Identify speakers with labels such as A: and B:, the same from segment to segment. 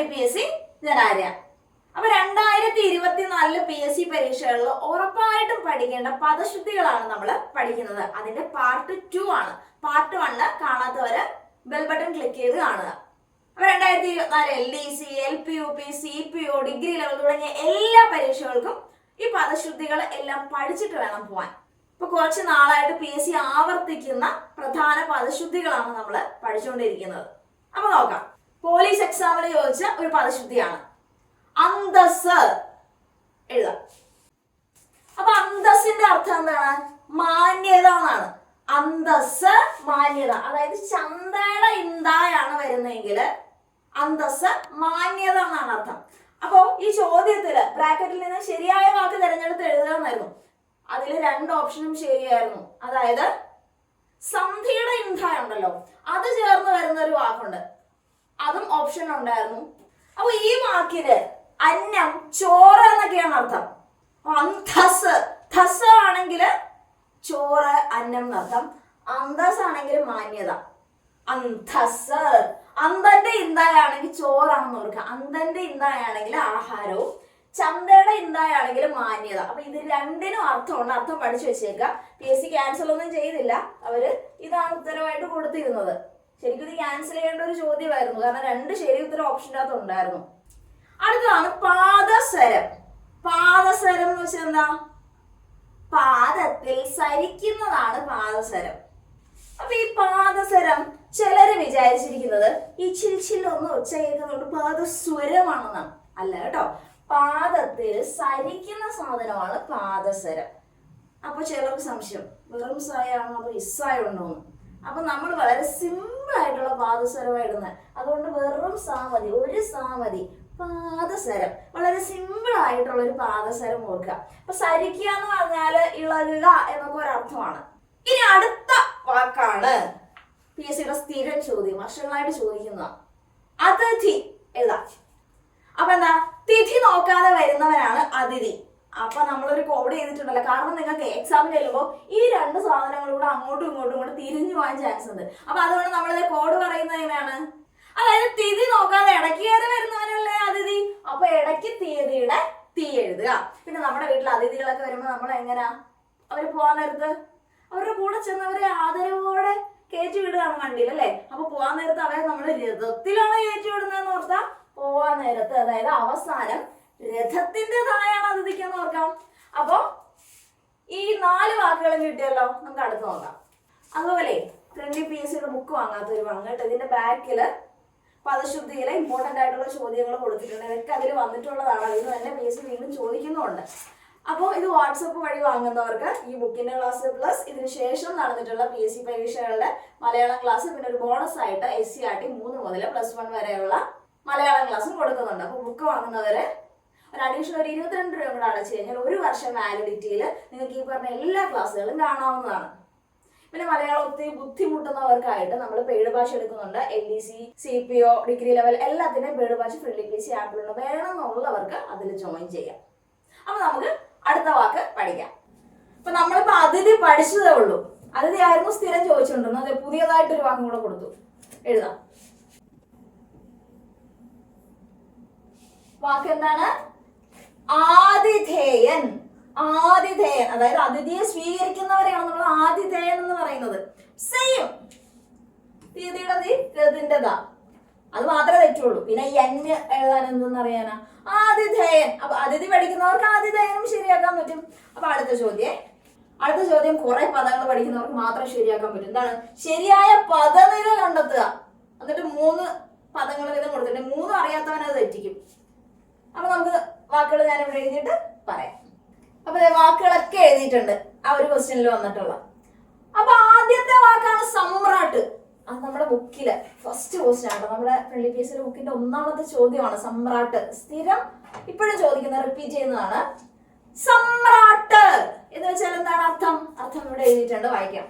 A: Friendly P S C Arya അപ്പൊ രണ്ടായിരത്തി ഇരുപത്തിനാലിൽ പി എസ് സി പരീക്ഷകളിൽ ഉറപ്പായിട്ടും പഠിക്കേണ്ട പദശുദ്ധികളാണ് നമ്മൾ പഠിക്കുന്നത്. അതിന്റെ പാർട്ട് ടു ആണ്. പാർട്ട് വണ്ണ് കാണാത്തവര് ബെൽ ബട്ടൺ ക്ലിക്ക് ചെയ്ത് കാണുക. അപ്പൊ രണ്ടായിരത്തി ഇരുപത്തിനാല് L D C L P U P C P O degree level തുടങ്ങിയ എല്ലാ പരീക്ഷകൾക്കും ഈ പദശുദ്ധികൾ എല്ലാം പഠിച്ചിട്ട് വേണം പോവാൻ. ഇപ്പൊ കുറച്ച് നാളായിട്ട് പി എസ് സി ആവർത്തിക്കുന്ന പ്രധാന പദശുദ്ധികളാണ് നമ്മൾ പഠിച്ചുകൊണ്ടിരിക്കുന്നത്. അപ്പൊ നോക്കാം. പോലീസ് എക്സാമിന് ചോദിച്ച ഒരു പദശുദ്ധിയാണ് അന്തസ് എഴുതാം. അപ്പൊ അന്തസ്സിന്റെ അർത്ഥം എന്താണ്? മാന്യത എന്നാണ്. അന്തസ് മാന്യത. അതായത് ചന്തയുടെ ഇന്തായാണ് വരുന്നതെങ്കിൽ അന്തസ് മാന്യത എന്നാണ് അർത്ഥം. അപ്പോ ഈ ചോദ്യത്തിൽ ബ്രാക്കറ്റിൽ നിന്ന് ശരിയായ വാക്ക് തിരഞ്ഞെടുത്ത് എഴുതാമെന്നായിരുന്നു അതിൽ രണ്ട് ഓപ്ഷനും ശരിയായിരുന്നു. അതായത് സന്ധിയുടെ ഇന്ധായ ഉണ്ടല്ലോ. അത് ചേർന്ന് വരുന്ന ഒരു വാക്കുണ്ട്. അതും ഓപ്ഷൻ ഉണ്ടായിരുന്നു. അപ്പൊ ഈ വാക്കിന് അന്നം ചോറ് എന്നൊക്കെയാണ് അർത്ഥം. അന്തസ് ധസ് ആണെങ്കിൽ ചോറ് അന്നം എന്നർത്ഥം. അന്തസ് ആണെങ്കിൽ മാന്യത. അന്തസ് അന്തന്റെ ഇന്തായാണെങ്കിൽ ചോറാണെന്ന് ഓർക്കുക. അന്തന്റെ ഇന്തായാണെങ്കിൽ ആഹാരവും. ചന്തയുടെ ഇന്തായാണെങ്കിൽ മാന്യത. അപ്പൊ ഇത് രണ്ടിനും അർത്ഥമുണ്ട്. അർത്ഥം പഠിച്ചു വെച്ചേക്കുക. പി എസ് സി ക്യാൻസൽ ഒന്നും ചെയ്തില്ല. അവർ ഇതാണ് ഉത്തരവായിട്ട് കൊടുത്തിരുന്നത്. ശരിക്കും ഇത് ക്യാൻസൽ ചെയ്യേണ്ട ഒരു ചോദ്യമായിരുന്നു. കാരണം രണ്ട് ശരി ഉത്തരം ഓപ്ഷന്റെ അകത്ത് ഉണ്ടായിരുന്നു. അടുത്തതാണ് പാദസരം. പാദസരം എന്ന് വെച്ചാൽ എന്താ? പാദത്തിൽ സരിക്കുന്നതാണ് പാദസരം. അപ്പൊ ഈ പാദസരം ചിലര് വിചാരിച്ചിരിക്കുന്നത് ഈ ചിൽ ചിൽ ഒന്ന് ഒച്ച കേൾക്കുന്നുണ്ട് പാദസ്വരമാണെന്നാണ്. അല്ല കേട്ടോ. പാദത്തിൽ സരിക്കുന്ന സാധനമാണ് പാദസരം. അപ്പൊ ചിലർക്ക് സംശയം വെറും സായാണോ അതോ ഇസ്സായുണ്ടോ എന്ന് അപ്പൊ നമ്മൾ വളരെ സിമ്പിൾ ആയിട്ടുള്ള പാദസ്വരമാണ് ഇടുന്നത് അതുകൊണ്ട് വെറും സാ മതി ഒരു സാ മതി. പാദസരം വളരെ സിമ്പിൾ ആയിട്ടുള്ള ഒരു പാദസരം ഓർക്കുക. അപ്പൊ സരിക്കുക എന്ന് പറഞ്ഞാൽ ഇളകുക എന്നൊക്കെ ഒരു അർത്ഥമാണ് ഇനി അടുത്ത വാക്കാണ് പി എസ് സിയുടെ സ്ഥിരം ചോദ്യം വർഷങ്ങളായിട്ട് ചോദിക്കുന്ന അതിഥി. എഴുതാം. അപ്പൊ എന്താ? തിഥി നോക്കാതെ വരുന്നവരാണ് അതിഥി. അപ്പൊ നമ്മളൊരു കോഡ് ചെയ്തിട്ടുണ്ടല്ലോ. കാരണം നിങ്ങൾക്ക് എക്സാം ചെല്ലുമ്പോൾ ഈ രണ്ട് സാധനങ്ങളും കൂടെ അങ്ങോട്ടും ഇങ്ങോട്ടും കൂടെ തിരിഞ്ഞു പോകാൻ ചാൻസ് ഉണ്ട്. അപ്പൊ അതുകൊണ്ട് നമ്മളിത് കോഡ് പറയുന്നത് എങ്ങനെയാണ്? അതായത് തിഥി നോക്കാതെ ഇടയ്ക്ക് കയറി വരുന്നവനല്ലേ അതിഥി? അപ്പൊ ഇടയ്ക്ക് തീയതിയുടെ തീ എഴുതുക. പിന്നെ നമ്മുടെ വീട്ടിൽ അതിഥികളൊക്കെ വരുമ്പോൾ നമ്മൾ എങ്ങനെയാ അവർ പോകാൻ നേരത്ത്? അവരുടെ കൂടെ ചെന്നവരെ ആദരവോടെ കയറ്റി വിടുകയാണ് വണ്ടിയിൽ അല്ലേ? അപ്പൊ പോകാൻ നേരത്ത് അവരെ നമ്മൾ രഥത്തിലാണ് കയറ്റി വിടുന്നതെന്ന് ഓർത്താ? പോവാൻ നേരത്ത് അതായത് അവസാനം രഥത്തിന്റെതായാണ് അതിഥിക്കെന്ന് ഓർക്കാം. അപ്പൊ ഈ നാല് വാക്കുകളും കിട്ടിയല്ലോ നമുക്ക് അടുത്ത് നോക്കാം. അതുപോലെ ട്വന്റി പി എസ് സിയുടെ ബുക്ക് വാങ്ങാത്തൊരു വാങ്ങ കേട്ടോ. ഇതിന്റെ ബാക്കിൽ പദശുദ്ധിയിലെ ഇമ്പോർട്ടന്റ് ആയിട്ടുള്ള ചോദ്യങ്ങൾ കൊടുത്തിട്ടുണ്ട്. ഇതൊക്കെ അതിൽ വന്നിട്ടുള്ളതാണ്. അതിൽ തന്നെ പി എസ് സി വീണ്ടും ചോദിക്കുന്നുണ്ട് അപ്പോൾ ഇത് വാട്സപ്പ് വഴി വാങ്ങുന്നവർക്ക് ഈ ബുക്കിന്റെ ക്ലാസ് പ്ലസ് ഇതിന് ശേഷം നടന്നിട്ടുള്ള പി എസ് സി പരീക്ഷകളുടെ മലയാളം ക്ലാസ് പിന്നെ ഒരു ബോണസ് ആയിട്ട് എസ് സി ആർ ടി മൂന്ന് മുതൽ പ്ലസ് വൺ വരെയുള്ള മലയാളം ക്ലാസ്സും കൊടുക്കുന്നുണ്ട്. അപ്പോൾ ബുക്ക് വാങ്ങുന്നവര് ഒരു അഡീഷണൽ ഒരു ഇരുപത്തിരണ്ട് രൂപ കൂടെ അടച്ചു കഴിഞ്ഞാൽ ഒരു വർഷം വാലിഡിറ്റിയിൽ നിങ്ങൾക്ക് ഈ പറഞ്ഞ എല്ലാ ക്ലാസ്സുകളും കാണാവുന്നതാണ്. പിന്നെ മലയാളം ഒത്തിരി ബുദ്ധിമുട്ടുന്നവർക്കായിട്ട് നമ്മൾ പെയ്ഡ് ഭാഷ എടുക്കുന്നുണ്ട്. L D C C P O degree level എല്ലാത്തിന്റെയും പെയ്ഡ് ഭാഷ ഫ്രണ്ട്ലി ഇംഗ്ലീഷ് ആപ്പിലുണ്ട് വേണമെന്നുള്ളവർക്ക് അതിൽ ജോയിൻ ചെയ്യാം. അപ്പൊ നമുക്ക് അടുത്ത വാക്ക് പഠിക്കാം. അപ്പൊ നമ്മളിപ്പോ അതിഥി പഠിച്ചതേ ഉള്ളൂ. അതിഥി ആയിരുന്നു സ്ഥിരം ചോദിച്ചുകൊണ്ടിരുന്നത് അതെ പുതിയതായിട്ടൊരു വാക്കും കൂടെ കൊടുത്തു. എഴുതാം. വാക്ക് എന്താണ് ആതിഥേയൻ. ആതിഥേയൻ. അതായത് അതിഥിയെ സ്വീകരിക്കുന്നവരെയാണ് നമ്മൾ ആതിഥേയൻ എന്ന് പറയുന്നത്. സെയിം തീയതിയുടെ തീ അത് മാത്രമേ തെറ്റുള്ളൂ. പിന്നെ അന്യ എഴുതാൻ എന്തെന്ന് അറിയാനാ? ആതിഥേയൻ. അപ്പൊ അതിഥി പഠിക്കുന്നവർക്ക് ആതിഥേയനും ശരിയാക്കാൻ പറ്റും. അപ്പൊ അടുത്ത ചോദ്യം. അടുത്ത ചോദ്യം കുറെ പദങ്ങൾ പഠിക്കുന്നവർക്ക് മാത്രം ശരിയാക്കാൻ പറ്റും. എന്താണ്? ശരിയായ പദനില കണ്ടെത്തുക. എന്നിട്ട് മൂന്ന് പദങ്ങൾ വീതം കൊടുത്തിട്ട് മൂന്നും അറിയാത്തവനത് തെറ്റിക്കും. അപ്പൊ നമുക്ക് വാക്കുകൾ ഞാൻ ഇവിടെ എഴുതിയിട്ട് പറയാം. അപ്പൊ വാക്കുകളൊക്കെ എഴുതിയിട്ടുണ്ട്. ആ ഒരു ക്വസ്റ്റ്യനിൽ വന്നിട്ടുള്ള. അപ്പൊ ആദ്യത്തെ വാക്കാണ് സമ്രാട്ട്. അത് നമ്മുടെ ബുക്കിൽ ഫസ്റ്റ് ക്വസ്റ്റ്യൻ ആണ്. നമ്മുടെ ഫ്രണ്ട്ലി പി എസ് ബുക്കിന്റെ ഒന്നാമത്തെ ചോദ്യമാണ് സമ്രാട്ട്. സ്ഥിരം ഇപ്പോഴും ചോദിക്കുന്ന റിപ്പീറ്റ് ചെയ്യുന്നതാണ്. സമ്രാട്ട് എന്ന് വെച്ചാൽ എന്താണ് അർത്ഥം? അർത്ഥം ഇവിടെ എഴുതിയിട്ടുണ്ട് വായിക്കാം.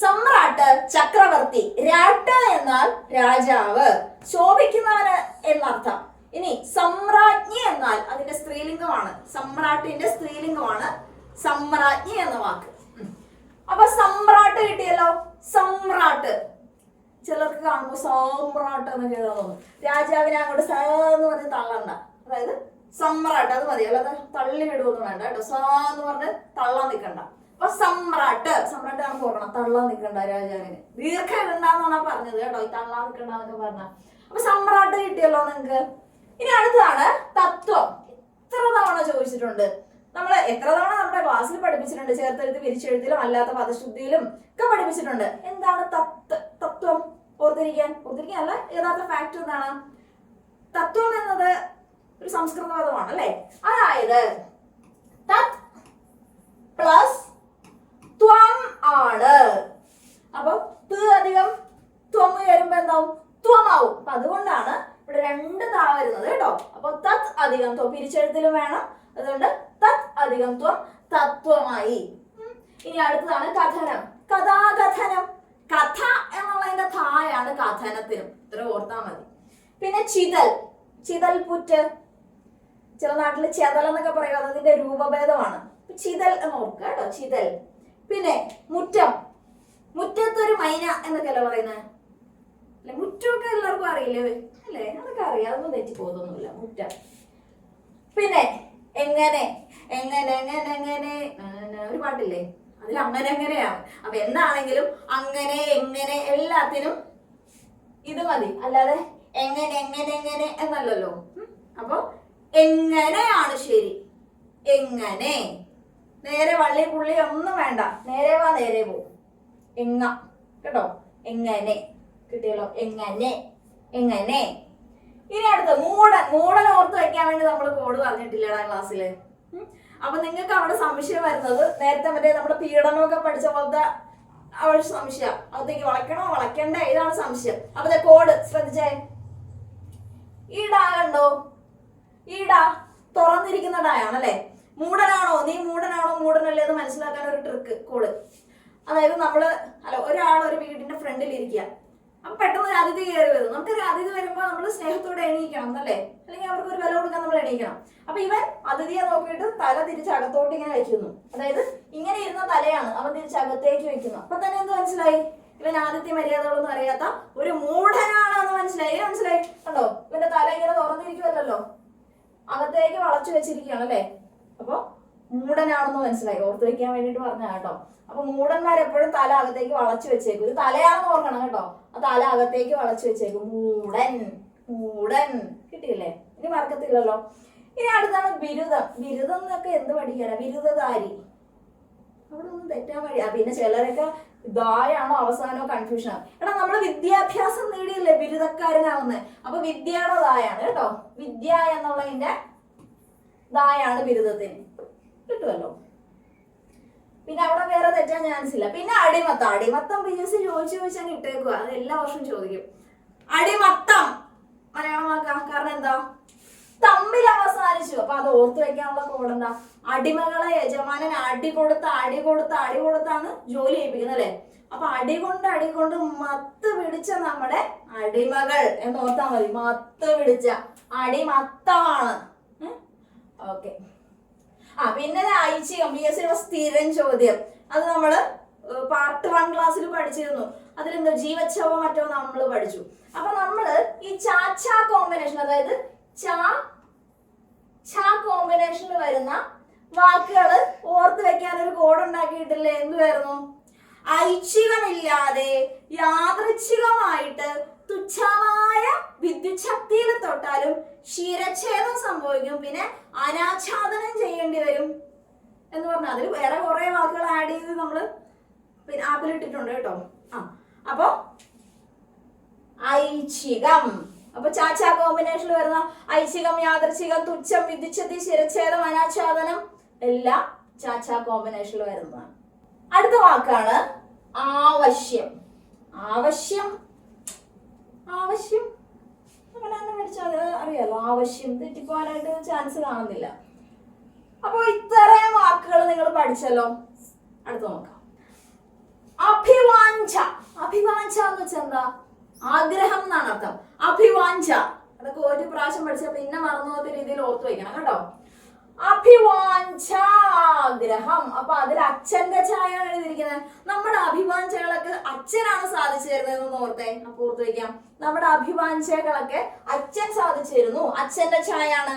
A: സമ്രാട്ട് ചക്രവർത്തി രാട്ട് എന്നാൽ രാജാവ്. ശോഭിക്കുന്നവന് എന്നർത്ഥം. ഇനി സമ്രാജ്ഞി എന്നാൽ അതിന്റെ സ്ത്രീലിംഗമാണ്. സമ്രാട്ടിന്റെ സ്ത്രീലിംഗമാണ് സമ്രാജ്ഞി എന്ന വാക്ക്. അപ്പൊ സമ്രാട്ട് കിട്ടിയല്ലോ? സമ്രാട്ട്. ചിലർക്ക് കാണുമ്പോൾ സമ്രാട്ട് എന്ന് കേൾക്കുന്നു രാജാവിനെ അങ്ങോട്ട് സ എന്ന് പറഞ്ഞ് തള്ളണ്ട. അതായത് സമ്രാട്ട് അത് മതി. അല്ലാതെ തള്ളി വിടുവൊന്നും വേണ്ട കേട്ടോ. സ എന്ന് പറഞ്ഞ് തള്ളാൻ നിൽക്കണ്ട അപ്പൊ സമ്രാട്ട്. സമ്രാട്ട് നമുക്ക് ഓർക്കണം തള്ളാൻ നിൽക്കണ്ട രാജാവിന്. ദീർഘം ഇടണ്ടെന്നാണ് പറഞ്ഞത് കേട്ടോ. ഈ തള്ളാൻ നിൽക്കണ്ടെന്നൊക്കെ പറഞ്ഞ. അപ്പൊ സമ്രാട്ട് കിട്ടിയല്ലോ നിങ്ങക്ക് ഇനി അടുത്തതാണ് തത്വം. എത്ര തവണ ചോദിച്ചിട്ടുണ്ട്? നമ്മൾ എത്ര തവണ നമ്മുടെ ക്ലാസ്സിൽ പഠിപ്പിച്ചിട്ടുണ്ട്? ചേർത്തെഴുത്ത് പിരിച്ചെഴുത്തിലും അല്ലാത്ത പദശുദ്ധിയിലും ഒക്കെ പഠിപ്പിച്ചിട്ടുണ്ട്. എന്താണ് തത്വ? തത്വം ഓർത്തിരിക്കാൻ? ഓർത്തിരിക്കാൻ അല്ല യഥാർത്ഥ ഫാക്ട് എന്താണ്? തത്വം എന്നത് ഒരു സംസ്കൃത പദമാണ് അല്ലേ? അതായത് തത് പ്ലസ് ത്വം ആണ്. അപ്പൊ ത് അധികം ത്വം വരുമ്പോ എന്താവും ത്വമാവും അപ്പൊ അതുകൊണ്ടാണ് ഇവിടെ രണ്ട് താ വരുന്നത് കേട്ടോ അപ്പൊ തത് അധികം ത്വം പിരിച്ചെഴുത്തിലും വേണം. അതുകൊണ്ട് തത് അധികം ത്വം തത്വമായി. ഇനി അടുത്തതാണ് കഥനം. കഥാകഥനം. കഥ എന്നുള്ളതിന്റെ തായാണ് കഥനത്തിനും. ഇത്ര ഓർത്താ മതി. പിന്നെ ചിതൽ. ചിതൽ പുറ്റ്. ചില നാട്ടിൽ ചെതൽ എന്നൊക്കെ പറയുക അതിന്റെ രൂപഭേദമാണ്. ചിതൽ എന്ന് ഓർക്കുക കേട്ടോ. ചിതൽ. പിന്നെ മുറ്റം. മുറ്റത്തൊരു മൈന എന്നൊക്കെയല്ലേ പറയുന്നത് അല്ലെ? മുറ്റമൊക്കെ എല്ലാവർക്കും അറിയില്ലേ? അല്ലേ? അതൊക്കെ അറിയാം. അതൊന്നും തെറ്റി പോകുന്നൊന്നുമില്ല മുറ്റം. പിന്നെ എങ്ങനെ? എങ്ങനെ എങ്ങനെ എങ്ങനെ? ഒരു പാട്ടില്ലേ? അതിൽ അങ്ങനെ എങ്ങനെയാണ് അപ്പൊ എന്താണെങ്കിലും അങ്ങനെ എങ്ങനെ എല്ലാത്തിനും ഇത് മതി. അല്ലാതെ എങ്ങനെ എങ്ങനെ എങ്ങനെ എന്നല്ലല്ലോ. അപ്പൊ എങ്ങനെയാണ് ശരി? എങ്ങനെ? നേരെ വള്ളി പുള്ളി ഒന്നും വേണ്ട. നേരെ വാ നേരെ പോ. എങ്ങ. കേട്ടോ? എങ്ങനെ? കിട്ടിയല്ലോ. എങ്ങനെ? എങ്ങനെ? ഇനി അടുത്ത മൂടൻ മൂടൻ ഓർത്ത് വെക്കാൻ വേണ്ടി നമ്മൾ കോഡ് പറഞ്ഞിട്ടില്ലടാ ക്ലാസ്സിൽ. അപ്പൊ നിങ്ങൾക്ക് അവിടെ സംശയം വരുന്നത് നേരത്തെ മറ്റേ നമ്മുടെ പീഡനമൊക്കെ പഠിച്ച പോലത്തെ അവിടെ സംശയം. അകത്തേക്ക് വളയ്ക്കണോ വളയ്ക്കണ്ടേ? ഇതാണ് സംശയം. അപ്പൊ കോഡ് ശ്രദ്ധിച്ചേ. ഈ ഡാ കണ്ടോ? ഈ ഡാ തുറന്നിരിക്കുന്ന ഡായാണ് അല്ലെ? മൂടനാണോ നീ മൂടനാണോ മൂടനല്ലേ എന്ന് മനസ്സിലാക്കാൻ ഒരു ട്രിക്ക് കോഡ് അതായത് നമ്മൾ അല്ല ഒരാൾ ഒരു വീടിന്റെ ഫ്രണ്ടിൽ ഇരിക്കുക അപ്പൊ പെട്ടെന്ന് ഒരു അതിഥി കയറി വരും. നമുക്കൊരു അതിഥി വരുമ്പോൾ നമ്മൾ സ്നേഹത്തോടെ എണീക്കണം എന്നല്ലേ അല്ലെങ്കിൽ അവർക്ക് ഒരു വില കൊടുക്കാൻ നമ്മൾ എണീക്കണം. അപ്പൊ ഇവൻ അതിഥിയെ നോക്കിയിട്ട് തല തിരിച്ച് അകത്തോട്ട് ഇങ്ങനെ വെക്കുന്നു. അതായത് ഇങ്ങനെ ഇരുന്ന തലയാണ് അവൻ തിരിച്ച് അകത്തേക്ക് വെക്കുന്നു അപ്പൊ തന്നെ എന്ത് മനസ്സിലായി? ഇവൻ ആദിത്യ മര്യാദകളൊന്നും അറിയാത്ത ഒരു മൂഢനാണെന്ന് മനസ്സിലായി. മനസ്സിലായി? കണ്ടോ? ഇവന്റെ തല ഇങ്ങനെ തുറന്നിരിക്കുമല്ലോ അകത്തേക്ക് വളച്ചു വെച്ചിരിക്കുകയാണ് അല്ലേ? അപ്പൊ മൂടനാണെന്ന് മനസ്സിലായി. ഓർത്ത് വെക്കാൻ വേണ്ടിട്ട് പറഞ്ഞ കേട്ടോ. അപ്പൊ മൂടന്മാർ എപ്പോഴും തല അകത്തേക്ക് വളച്ചു വെച്ചേക്കും. ഇത് തലയാണെന്ന് ഓർക്കണം കേട്ടോ. ആ തല അകത്തേക്ക് വളച്ചു വെച്ചേക്കും. മൂടൻ മൂടൻ. കിട്ടിയില്ലേ? ഇനി മറക്കത്തില്ലല്ലോ. ഇനി അടുത്താണ് ബിരുദം. ബിരുദം എന്നൊക്കെ എന്ത് പഠിക്കാനാ? ബിരുദധാരി. അവിടെ ഒന്നും തെറ്റാൻ വഴി പിന്നെ ചിലരൊക്കെ ദായാണോ അവസാനോ കൺഫ്യൂഷൻ എടാ നമ്മൾ വിദ്യാഭ്യാസം നേടിയല്ലേ ബിരുദക്കാരനാവുന്നത് അപ്പൊ വിദ്യയുടെ ദായാണ് കേട്ടോ. വിദ്യ എന്നുള്ളതിന്റെ ദായാണ് ബിരുദത്തിന്. കിട്ടുമല്ലോ. പിന്നെ അവിടെ വേറെ തെറ്റാൻ ചാൻസ് ഇല്ല പിന്നെ അടിമത്തം. അടിമത്തം പി എസ് സി ചോദിച്ചു ചോദിച്ചാൽ ഇട്ടേക്കുക അത് എല്ലാ വർഷവും ചോദിക്കും. അടിമത്തം. മലയാളമാക്കാം കാരണം എന്താ? തമ്മിൽ അവസാനിച്ചു. അപ്പൊ അത് ഓർത്തു വെക്കാനുള്ള കോഡ് എന്താ? അടിമകളെ യജമാനൻ അടി കൊടുത്ത് അടി കൊടുത്ത് അടി കൊടുത്താണ് ജോലി ചെയ്യിപ്പിക്കുന്നത് അല്ലെ? അപ്പൊ അടി കൊണ്ട് അടി കൊണ്ട് മത്ത് പിടിച്ച നമ്മുടെ അടിമകൾ എന്ന് ഓർത്താൽ മതി. മത്ത് പിടിച്ച. അടിമത്തമാണ്. ഓക്കെ. ആ പിന്നെ ഐച്ഛികം പി എസ് സ്ഥിരം ചോദ്യം. അത് നമ്മൾ പാർട്ട് വൺ ക്ലാസ്സിൽ പഠിച്ചിരുന്നു. അതിലെന്തോ ജീവച്ഛവോ മറ്റോ നമ്മൾ പഠിച്ചു. അപ്പൊ നമ്മൾ ഈ ചാച്ച കോമ്പിനേഷൻ അതായത് ചാ ചാ കോമ്പിനേഷനിൽ വരുന്ന വാക്കുകൾ ഓർത്ത് വെക്കാൻ ഒരു കോഡ് ഉണ്ടാക്കിയിട്ടില്ലേ? എന്തുവായിരുന്നു? ഐച്ഛികമില്ലാതെ യാദൃച്ഛികമായിട്ട് തുച്ഛമായ വിദ്യുച്ഛക്തിയിൽ തൊട്ടാലും ശിരച്ഛേദം സംഭവിക്കും. പിന്നെ അനാച്ഛാദനം ചെയ്യേണ്ടി വരും എന്ന് പറഞ്ഞാൽ അതിൽ വേറെ കുറെ വാക്കുകൾ ആഡ് ചെയ്ത് നമ്മൾ പിന്നെ ആപ്പിലിട്ടിട്ടുണ്ട് കേട്ടോ. ആ അപ്പോ ഐച്ഛികം. അപ്പൊ ചാച്ച കോമ്പിനേഷനിൽ വരുന്ന ഐച്ഛികം യാദൃച്ഛികം തുച്ഛം വിധിച്ചതി ശിരച്ഛേദം അനാച്ഛാദനം എല്ലാം ചാച്ച കോമ്പിനേഷനിൽ വരുന്നതാണ്. അടുത്ത വാക്കാണ് ആവശ്യം. ആവശ്യം. ആവശ്യം. അങ്ങനെ തന്നെ മേടിച്ചാൽ അത് അറിയാലോ. ആവശ്യം തെറ്റിപ്പോകാനായിട്ട് ചാൻസ് കാണുന്നില്ല. അപ്പോൾ ഇത്രയും വാക്കുകൾ നിങ്ങൾ പഠിച്ചല്ലോ. അടുത്ത് നോക്കാം. അഭിവാഞ്ച. അഭിവാഞ്ച എന്ന് വെച്ചാൽ എന്താ? ആഗ്രഹം എന്നാണ് അർത്ഥം. അഭിവാഞ്ച. അതൊക്കെ ഒരു പ്രാവശ്യം പഠിച്ചാൽ പിന്നെ മറന്നു പോകാത്ത രീതിയിൽ ഓർത്തു വയ്ക്കണം കേട്ടോ. അഭിവാഞ്ചാഗ്രഹം. അപ്പൊ അതിൽ അച്ഛന്റെ ഛായയാണ് എഴുതിയിരിക്കുന്നത്. നമ്മുടെ അഭിവാഞ്ചകളൊക്കെ അച്ഛനാണ് സാധിച്ചു തരുന്നതെന്ന് ഓർത്തെ? അപ്പൊ ഓർത്ത് വയ്ക്കാം നമ്മുടെ അഭിവാഞ്ചകളൊക്കെ അച്ഛൻ സാധിച്ചു തരുന്നു. അച്ഛന്റെ ഛായയാണ്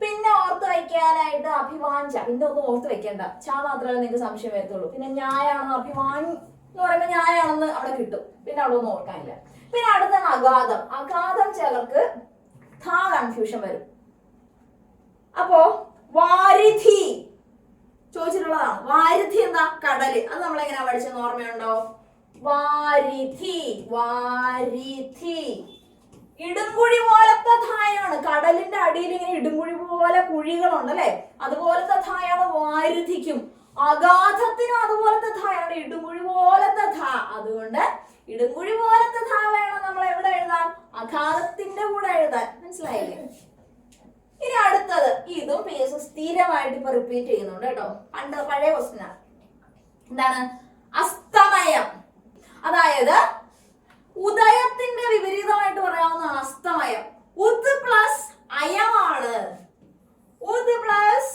A: പിന്നെ ഓർത്ത് വയ്ക്കാനായിട്ട് അഭിവാഞ്ച. പിന്നെ ഒന്നും ഓർത്ത് വെക്കേണ്ട. ചാ മാത്രമേ നിങ്ങൾക്ക് സംശയം വരത്തുള്ളൂ. പിന്നെ ഞായാണെന്ന് അഭിമാൻ എന്ന് പറയുമ്പോൾ ഞായാണെന്ന് അവിടെ കിട്ടും. പിന്നെ അവിടെ ഒന്നും ഓർക്കാനില്ല. പിന്നെ അടുത്ത അഗാധം. അഗാധം ചിലർക്ക് ഥാ കൺഫ്യൂഷൻ വരും. അപ്പോ വാരിധി. ചോദിച്ചിട്ടുള്ളതാണ്. വാരിധി എന്താ? കടൽ. അത് നമ്മൾ എങ്ങനെയാ പഠിച്ചെന്ന് ഓർമ്മയുണ്ടോ? വാരിധി. വാരിധി. ഇടുംകുഴി പോലത്തെ ധായാണ്. കടലിന്റെ അടിയിൽ ഇങ്ങനെ ഇടുംകുഴി പോലെ കുഴികളുണ്ട് അല്ലെ? അതുപോലത്തെ ധായാണ് വാരിധിക്കും. അഗാധത്തിനും അതുപോലത്തെ ധായാണ്. ഇടുംകുഴി പോലത്തെ ധാ. അതുകൊണ്ട് ഇടുംകുഴി പോലത്തെ ധാ വേണം നമ്മൾ എവിടെ എഴുതാൻ? അഗാധത്തിന്റെ കൂടെ എഴുതാൻ മനസ്സിലായില്ലേ ഇനി അടുത്തത് ഇതും പി എസ് സ്ഥിരമായിട്ട് ഇപ്പൊ റിപ്പീറ്റ് ചെയ്യുന്നുണ്ട് കേട്ടോ. പണ്ട് പഴയ ക്വസ്റ്റ്യനാണ് എന്താണ്? അസ്തമയം. അതായത് ഉദയത്തിന്റെ വിപരീതമായിട്ട് പറയാവുന്ന അസ്തമയം. ഉത് പ്ലസ് അയമാണ്. ഉത് പ്ലസ്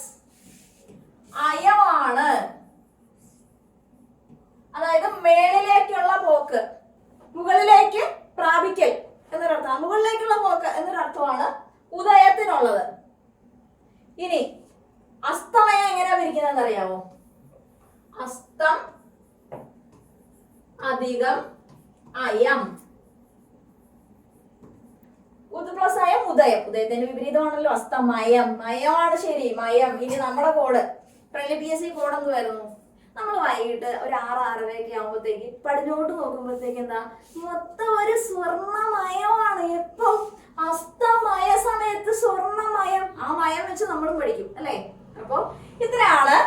A: അയമാണ്. അതായത് മേളിലേക്കുള്ള പോക്ക്. മുകളിലേക്ക് പ്രാപിക്കൽ എന്നൊരർത്ഥം. മുകളിലേക്കുള്ള പോക്ക് എന്നൊരർത്ഥമാണ് ഉദയത്തിനുള്ളത്. ഇനി അസ്തമയം എങ്ങനെയാ പിരിക്കുന്നതെന്ന് അറിയാമോ അസ്തം അധികം അയം. പ്ലസ് അയം ഉദയം. ഉദയത്തിന്റെ വിപരീതമാണല്ലോ അസ്തമയം മയമാണ് ശരി മയം. ഇനി നമ്മുടെ code friendly P S C code എന്തുമായിരുന്നു നമ്മൾ വൈകിട്ട് ഒരു ആറ് ആറരയൊക്കെ ആകുമ്പോഴത്തേക്ക് പടിഞ്ഞോട്ട് നോക്കുമ്പോഴത്തേക്ക് എന്താ? മൊത്തം ഒരു സ്വർണമയമാണ്. എപ്പം? അസ്തമയ സമയത്ത് സ്വർണമയം. ആ മയം വെച്ച് നമ്മളും പഠിക്കും അല്ലേ? അപ്പൊ ഇത്രയാണ്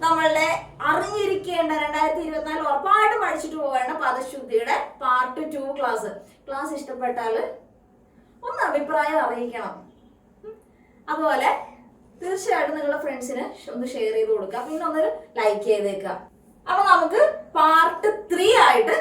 A: നമ്മളുടെ അറിഞ്ഞിരിക്കേണ്ട രണ്ടായിരത്തി ഇരുപത്തിനാല് ഉറപ്പായിട്ടും പഠിച്ചിട്ട് പോകേണ്ട പദശുദ്ധിയുടെ പാർട്ട് ടു ക്ലാസ് ക്ലാസ് ഇഷ്ടപ്പെട്ടാൽ ഒന്ന് അഭിപ്രായം അറിയിക്കണം. അതുപോലെ തീർച്ചയായിട്ടും നിങ്ങളുടെ ഫ്രണ്ട്സിന് ഒന്ന് ഷെയർ ചെയ്ത് കൊടുക്കുക പിന്നെ ഒന്ന് ലൈക്ക് ചെയ്തേക്കുക അപ്പൊ നമുക്ക് പാർട്ട് ത്രീ ആയിട്ട്